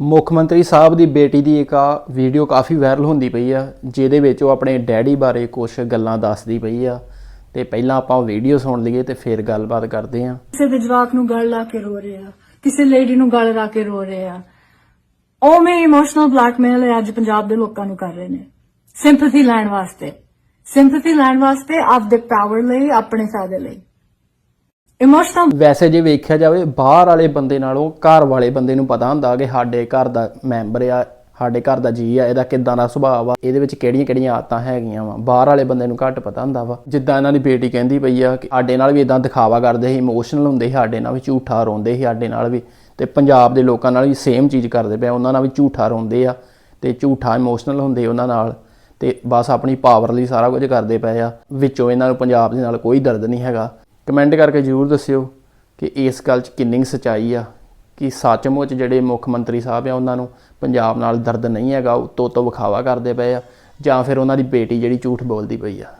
ਮੁੱਖ ਮੰਤਰੀ ਸਾਹਿਬ ਦੀ ਬੇਟੀ ਦੀ ਇੱਕ ਆ ਵੀਡੀਓ ਕਾਫੀ ਵਾਇਰਲ ਹੁੰਦੀ ਪਈ ਆ, ਜਿਹਦੇ ਵਿੱਚ ਉਹ ਆਪਣੇ ਡੈਡੀ ਬਾਰੇ ਕੁਝ ਗੱਲਾਂ ਦੱਸਦੀ ਪਈ ਆ। ਤੇ ਪਹਿਲਾਂ ਆਪਾਂ ਉਹ ਵੀਡੀਓ ਸੁਣ ਲਈਏ ਤੇ ਫਿਰ ਗੱਲਬਾਤ ਕਰਦੇ ਆ। ਕਿਸੇ ਦੇ ਜਵਾਕ ਨੂੰ ਗਲ ਲਾ ਕੇ ਰੋ ਰਹੇ ਆ ਕਿਸੇ ਲੇਡੀ ਨੂੰ ਗਲ ਲਾ ਕੇ ਰੋ ਰਹੇ। ਆ ਉਵੇਂ ਇਮੋਸ਼ਨਲ ਬਲੈਕਮੇਲ ਅੱਜ ਪੰਜਾਬ ਦੇ ਲੋਕਾਂ ਨੂੰ ਕਰ ਰਹੇ ਨੇ। ਸਿੰਪੈਥੀ ਲੈਣ ਵਾਸਤੇ। ਸਿੰਪੈਥੀ ਲੈਣ ਵਾਸਤੇ ਆਪਦੇ ਪਾਵਰ ਲਈ, ਆਪਣੇ ਫਾਇਦੇ ਲਈ। ਇਮੋਸ਼ਨਲ ਵੈਸੇ ਜੇ ਵੇਖਿਆ ਜਾਵੇ, ਬਾਹਰ ਵਾਲੇ ਬੰਦੇ ਨਾਲੋਂ ਘਰ ਵਾਲੇ ਬੰਦੇ ਨੂੰ ਪਤਾ ਹੁੰਦਾ ਕਿ ਸਾਡੇ ਘਰ ਦਾ ਮੈਂਬਰ ਆ, ਸਾਡੇ ਘਰ ਦਾ ਜੀ ਆ, ਇਹਦਾ ਕਿੱਦਾਂ ਦਾ ਸੁਭਾਅ ਵਾ, ਇਹਦੇ ਵਿੱਚ ਕਿਹੜੀਆਂ ਕਿਹੜੀਆਂ ਆਦਤਾਂ ਹੈਗੀਆਂ ਵਾ। ਬਾਹਰ ਵਾਲੇ ਬੰਦੇ ਨੂੰ ਘੱਟ ਪਤਾ ਹੁੰਦਾ ਵਾ। ਜਿੱਦਾਂ ਇਹਨਾਂ ਦੀ ਬੇਟੀ ਕਹਿੰਦੀ ਪਈ ਆ ਕਿ ਸਾਡੇ ਨਾਲ ਵੀ ਇਦਾਂ ਦਿਖਾਵਾ ਕਰਦੇ ਸੀ ਇਮੋਸ਼ਨਲ ਹੁੰਦੇ ਸੀ, ਸਾਡੇ ਨਾਲ ਵੀ ਝੂਠਾ ਰੋਂਦੇ ਸੀ, ਸਾਡੇ ਨਾਲ ਵੀ। ਤੇ ਪੰਜਾਬ ਦੇ ਲੋਕਾਂ ਨਾਲ ਵੀ ਸੇਮ ਚੀਜ਼ ਕਰਦੇ ਪਏ ਉਹਨਾਂ ਨਾਲ ਵੀ ਝੂਠਾ ਰੋਂਦੇ ਆ ਤੇ ਝੂਠਾ ਇਮੋਸ਼ਨਲ ਹੁੰਦੇ ਉਹਨਾਂ ਨਾਲ। ਤੇ ਬਸ ਆਪਣੀ ਪਾਵਰ ਲਈ ਸਾਰਾ ਕੁਝ ਕਰਦੇ ਪਏ ਆ। ਵਿੱਚੋਂ ਇਹਨਾਂ ਨੂੰ ਪੰਜਾਬ ਦੇ ਨਾਲ ਕੋਈ ਦਰਦ ਨਹੀਂ ਹੈਗਾ। ਕਮੈਂਟ ਕਰਕੇ ਜਰੂਰ ਦੱਸਿਓ ਕਿ ਇਸ ਗੱਲ 'ਚ ਕਿੰਨੀ ਕੁ ਸਚਾਈ ਆ, ਕਿ ਸੱਚਮੁੱਚ ਜਿਹੜੇ ਮੁੱਖ ਮੰਤਰੀ ਸਾਹਿਬ ਆ, ਉਹਨਾਂ ਨੂੰ ਪੰਜਾਬ ਨਾਲ ਦਰਦ ਨਹੀਂ ਹੈਗਾ, ਉਹ ਤੋਂ ਤੋਂ ਵਿਖਾਵਾ ਕਰਦੇ ਪਏ ਆ, ਜਾਂ ਫਿਰ ਉਹਨਾਂ ਦੀ ਬੇਟੀ ਜਿਹੜੀ ਝੂਠ ਬੋਲਦੀ ਪਈ ਆ।